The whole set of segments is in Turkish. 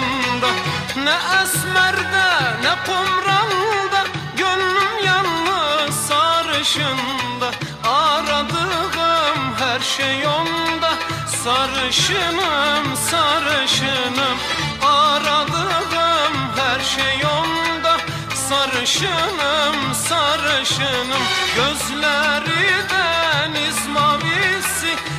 sarışında Ne esmerde ne kumralda Gönlüm yalnız sarışında. Aradığım her şey onda Sarışınım sarışınım. Aradığım her şey onda Sarışınım sarışınım. Gözleri mavisi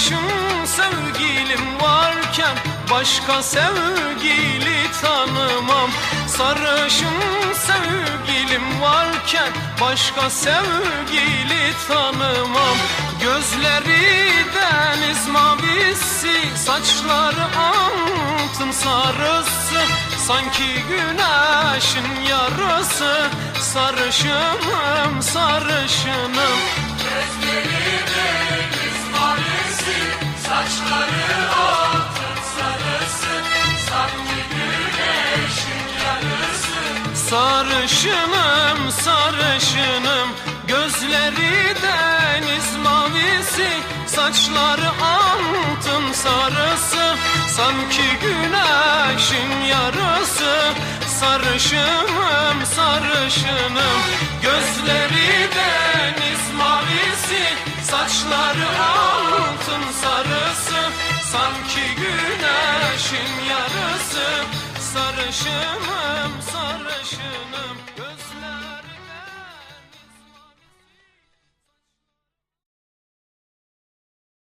Sarışın sevgilim varken Başka sevgili tanımam. Sarışın sevgilim varken Başka sevgili tanımam. Gözleri deniz mavisi Saçları altın sarısı. Sanki güneşin yarısı Sarışınım sarışınım Sarışınım sarışınım. Gözleri deniz mavisi Saçları altın sarısı. Sanki güneşin yarısı. Sarışınım sarışınım. Gözleri deniz mavisi Saçları altın sarısı. Sanki güneşin yarısı. Sarışınım sarışınım